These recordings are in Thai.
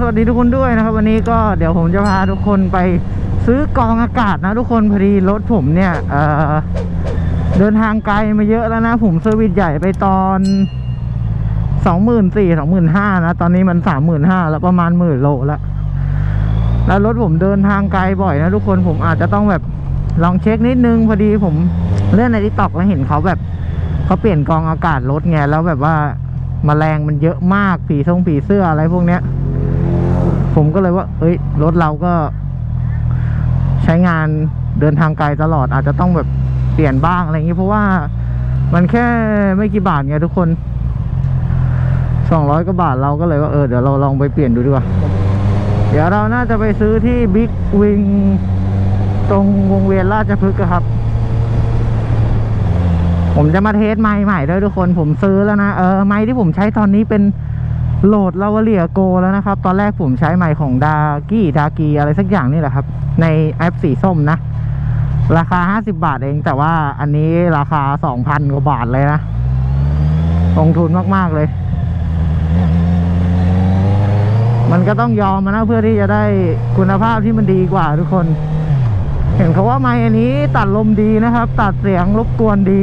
สวัสดีทุกคนด้วยนะครับ วันนี้ก็เดี๋ยวผมจะพาทุกคนไปซื้อกองอากาศนะทุกคนพอดีรถผมเนี่ยเเดินทางไกลมาเยอะแล้วนะ ผมเซอร์วิสใหญ่ไปตอนสองหมื่นสี่สองหมื่นห้านะ ตอนนี้มันสามหมื่นห้าแล้วประมาณหมื่นโลแล้วแล้วรถผมเดินทางไกลบ่อยนะทุกคนผมอาจจะต้องแบบลองเช็คนิดนึงพอดีผมเลื่อนในทิกตอกแล้วเห็นเขาแบบเขาเปลี่ยนกองอากาศรถไงแล้วแบบว่ามแมลงมันเยอะมากผีทรงผีเสื้ออะไรพวกเนี้ย ผมก็เลยว่า เอ้ย รถเราก็ ใช้งานเดินทางไกลตลอดอาจจะต้องแบบเปลี่ยนบ้างอะไรอย่างนี้เพราะว่ามันแค่ไม่กี่บาทไงทุกคนสองร้อยกว่าบาทเราก็เลยว่าเออเดี๋ยวเราลองไปเปลี่ยนดูดีกว่า เดี๋ยวเราน่าจะไปซื้อที่บิ๊กวิงตรงวงเวียนราชพฤกษ์ครับ ผมจะมาเทสไม้ใหม่ด้วยทุกคน ผมซื้อแล้วนะ เออไม้ที่ผมใช้ตอนนี้เป็น โหลดลาวเลียโกแล้วนะครับ ตอนแรกผมใช้ไม้ของดากี้ดากีอะไรสักอย่างนี่แหละครับ ในแอปสีส้มนะ ราคา 50 บาทเอง แต่ว่าอันนี้ราคา 2,000 กว่าบาทเลยนะ ลงทุนมากๆเลย มันก็ต้องยอมมานะเพื่อที่จะได้คุณภาพที่มันดีกว่าทุกคน เห็นเขาว่าไม้อันนี้ตัดลมดีนะครับ ตัดเสียงรบกวนดี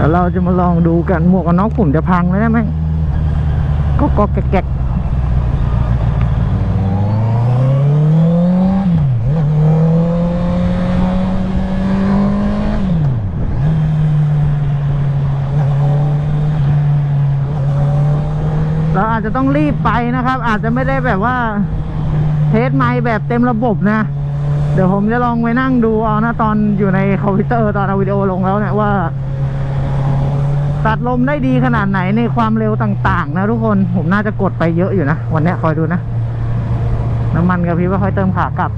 ดี๋ยวเราจะมาลองดูกันหมวกกันน็อกผมจะพังแล้วนะแม่งก็ก็แกกเราอาจจะต้องรีบไปนะครับ อาจจะไม่ได้แบบว่า เทสไมแบบเต็มระบบนะ เดี๋ยวผมจะลองไปนั่งดูเอานะตอนอยู่ในคอมพิวเตอร์ตอนเอาวิดีโอลงแล้วเนี่ยว่า ตัดลมได้ดีขนาดไหนในความเร็วต่าง ๆ นะทุกคนผมน่าจะกดไปเยอะอยู่นะ วันนี้คอยดูนะ น้ำมันกับพี่ว่าค่อยเติมขากลับ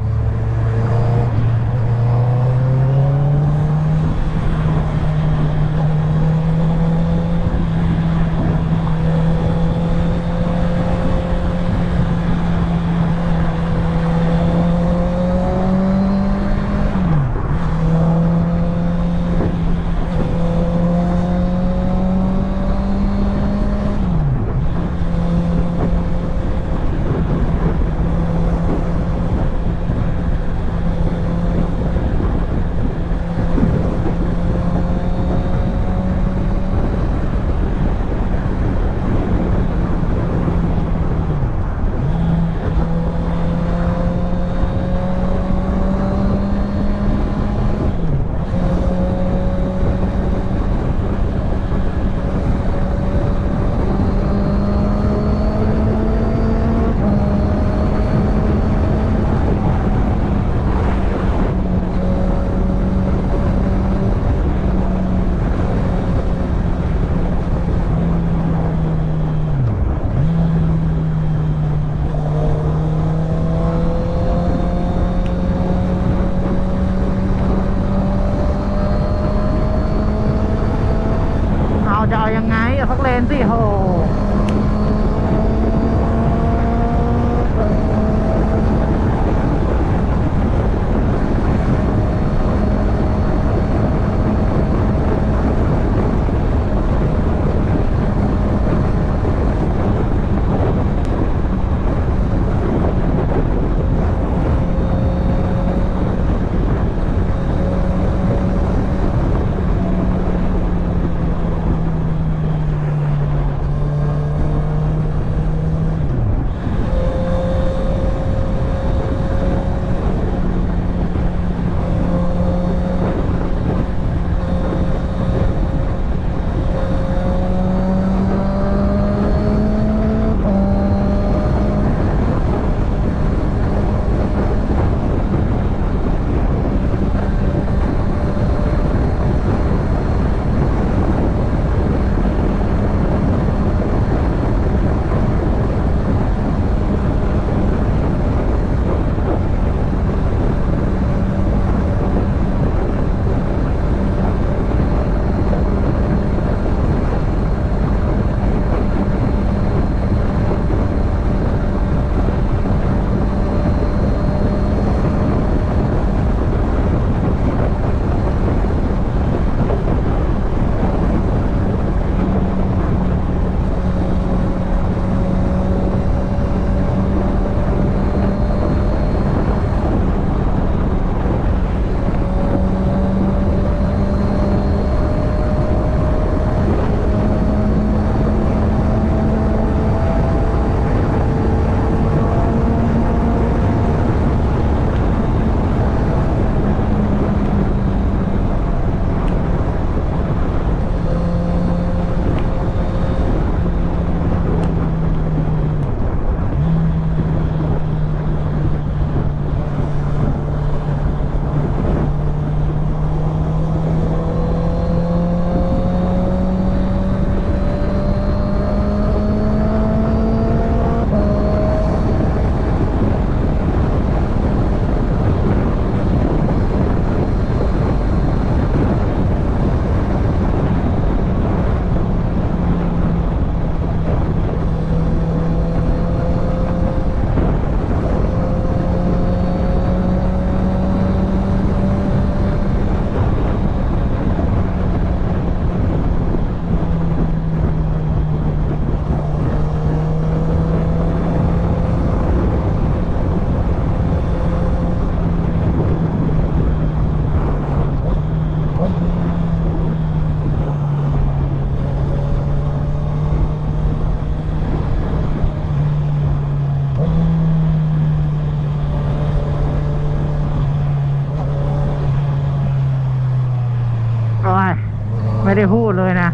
ได้พูดเลยนะ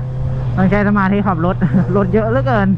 ต้องใช้สมาธิขับรถ รถเยอะเหลือเกิน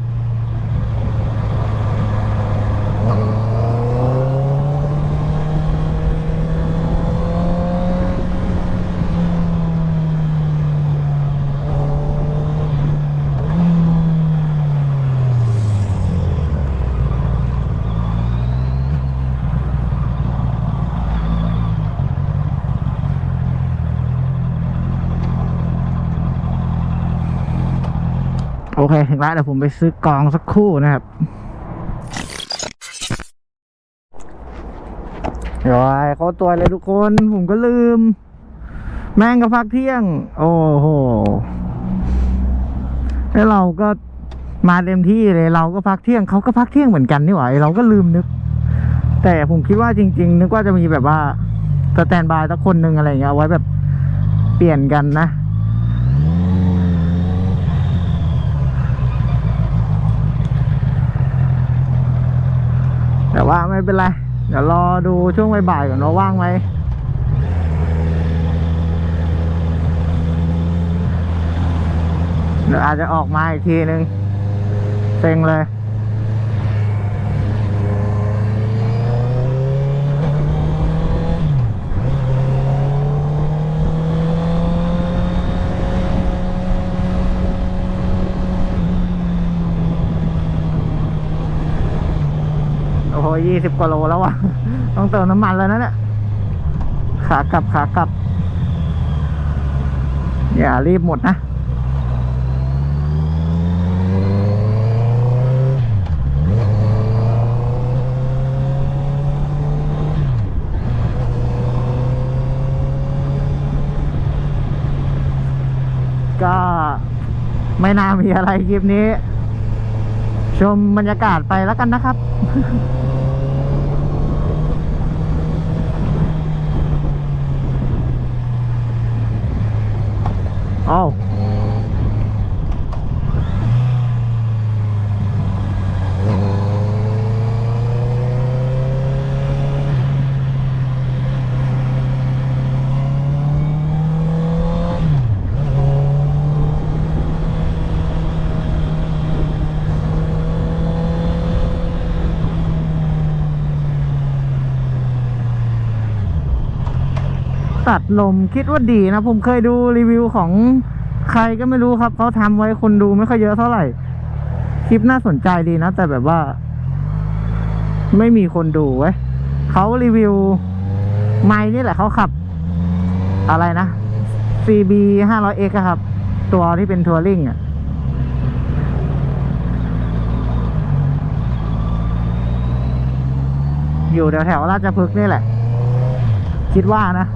ล้วเดี๋ยวผมไปซื้อกองสักคู่นะครับยวไอ้เขาตัวเลยทุกคน ผมก็ลืม แม่งก็พักเที่ยง โอ้โห แล้วเราก็มาเต็มที่เลย เราก็พักเที่ยงเขาก็พักเที่ยงเหมือนกันนี่หว่าเราก็ลืมนึก แต่ผมคิดว่าจริง ๆ นึกว่าจะมีแบบว่าสแตนบายสักคนหนึ่งอะไรเงี้ยไว้แบบเปลี่ยนกันนะ แต่ว่าไม่เป็นไร เดี๋ยวรอดูช่วงบ่ายๆก่อนว่าว่างไหมเดี๋ยวอาจจะออกมาอีกทีนึงเซ็งเลย ยี่สิบกว่าโลแล้วอะต้องเติมน้ำมันแล้วนะเนี่ยขากลับขากลับ อย่ารีบหมดนะก็ไม่น่ามีอะไรคลิปนี้ ชมบรรยากาศไปแล้วกันนะครับ อ้าว ลมคิดว่าดีนะ ผมเคยดูรีวิวของใครก็ไม่รู้ครับเขาทำไว้คนดูไม่ค่อยเยอะเท่าไหร่ คลิปน่าสนใจดีนะ แต่แบบว่า ไม่มีคนดูเว้ยเขารีวิว ไม้นี่แหละเขาขับ อะไรนะ CB 500X อะครับ ตัวที่เป็นทัวริงอะอยู่แถวแถวราชพฤกษ์นี่แหละ คิดว่านะ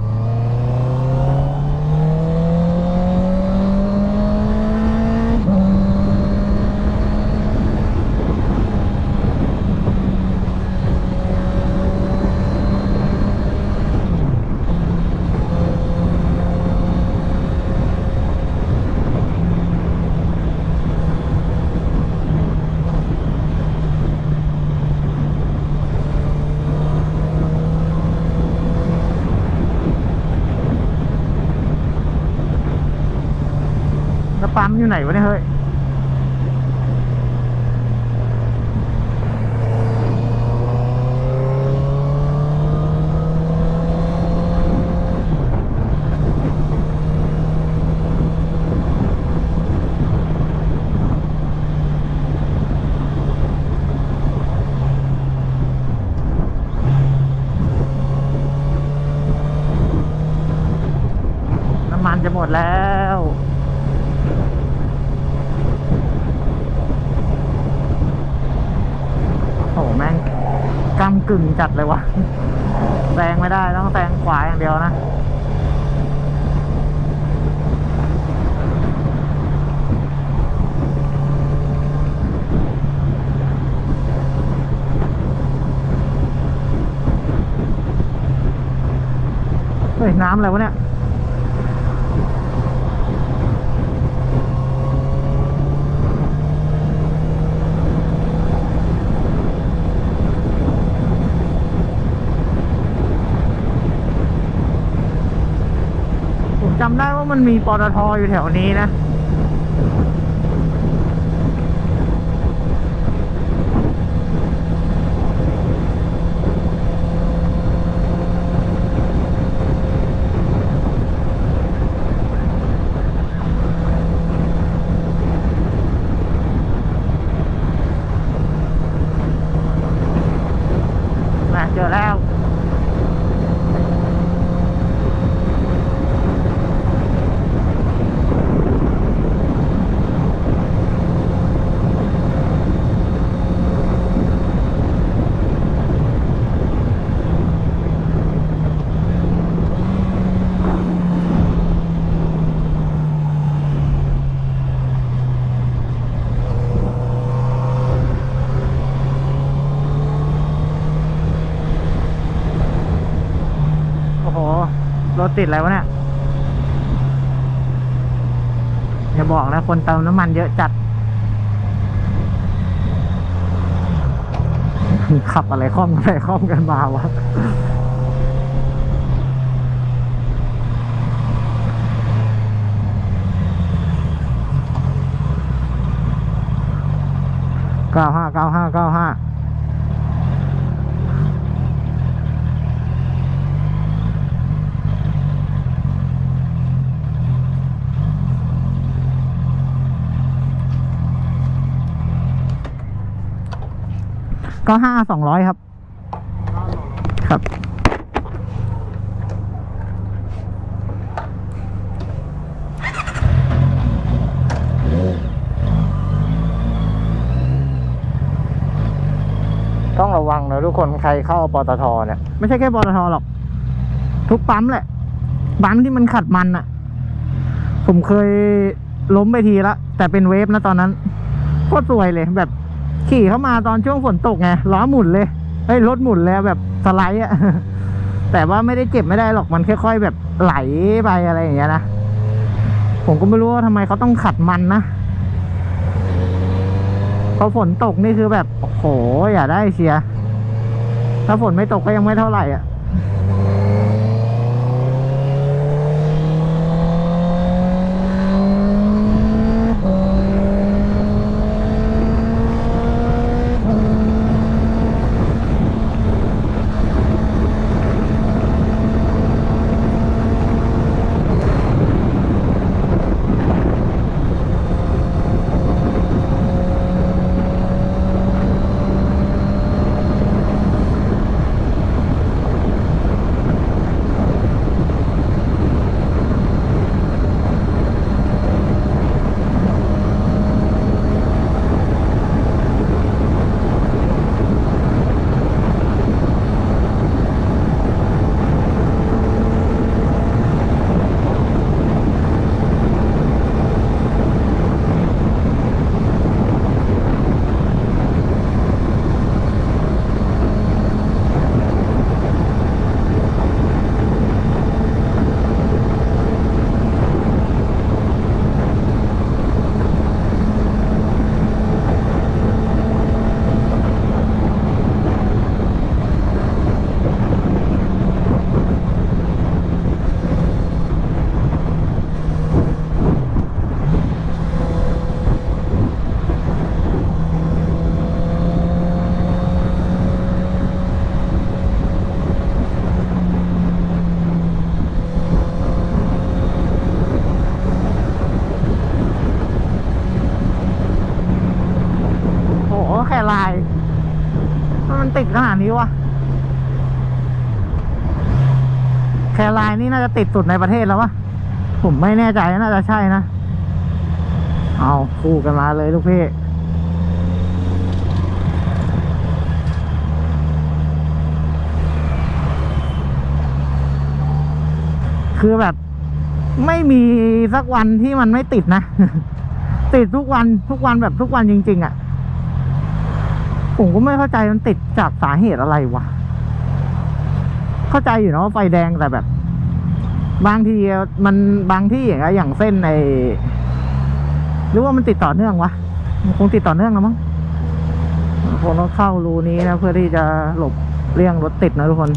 อยู่ไหนวะเนี่ยเฮ้ย น้ำมันจะหมดแล้ว โอ้โหแม่งกำกึ่ง จัดเลยวะแซงไม่ได้ต้องแซงขวาอย่างเดียวนะเฮ้ยน้ำอะไรวะเนี่ย ผมจำได้ว่า มันมีปตทอยู่แถวนี้นะ มาเจอแล้ว โอ้โห รถ ติดอะไรวะเนี่ยอย่าบอกนะคนเติมน้ำมันเยอะจัด ขับอะไรคล่อมกันไปคล่อมกันมาวะเก้าห้าเก้าห้าเก้าห้า ก็ห้าสองร้อยครับ ครับ ต้องระวังนะทุกคนใครเข้าปตทเนี่ย ไม่ใช่แค่ปตทหรอก ทุกปั๊มแหละ ปั๊มที่มันขัดมันอะผมเคยล้มไปทีละ แต่เป็นเวฟนะตอนนั้นโคตรสวยเลยแบบ ขี่เข้ามาตอนช่วงฝนตกไงล้อหมุนเลยเฮ้ยรถหมุนแล้วแบบสไลด์อะแต่ว่าไม่ได้เจ็บไม่ได้หรอกมันค่อยๆ แบบไหลไปอะไรอย่างเงี้ยนะผมก็ไม่รู้ว่าทำไมเขาต้องขัดมันนะพอฝนตกนี่คือแบบโอ้โหอย่าได้เชียถ้าฝนไม่ตกก็ยังไม่เท่าไหร่อะ นี้วะแครไลน์นี่น่าจะติดสุดในประเทศแล้ววะผมไม่แน่ใจน่าจะใช่นะ เอาคู่กันมาเลยลูกพี่คือแบบ ไม่มีสักวันที่มันไม่ติดนะ ติดทุกวันทุกวันแบบทุกวันจริง ๆอะ่ะ ผมก็ไม่เข้าใจมันติดจากสาเหตุอะไรวะ เข้าใจอยู่นะว่าไฟแดงแต่แบบ บางทีมันบางที่อย่างเงี้ยอย่างเส้นในหรือว่ามันติดต่อเนื่องวะคงติดต่อเนื่องแล้วมั้งคงต้องเข้ารูนี้นะเพื่อที่จะหลบเลี่ยงรถติดนะทุกคน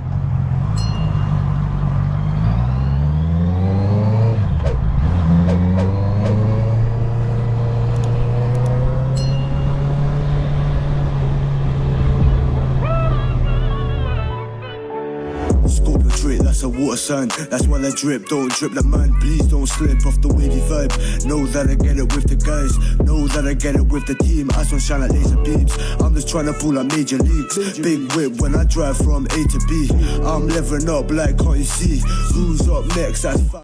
sun. That's why I drip, don't drip like man. Please don't slip off the wavy vibe. Know that I get it with the guys. Know that I get it with the team. Eyes on shine like laser beams. I'm just trying to pull up major leagues. Big whip when I drive from A to B. I'm leveling up like can't you see? Who's up next? That's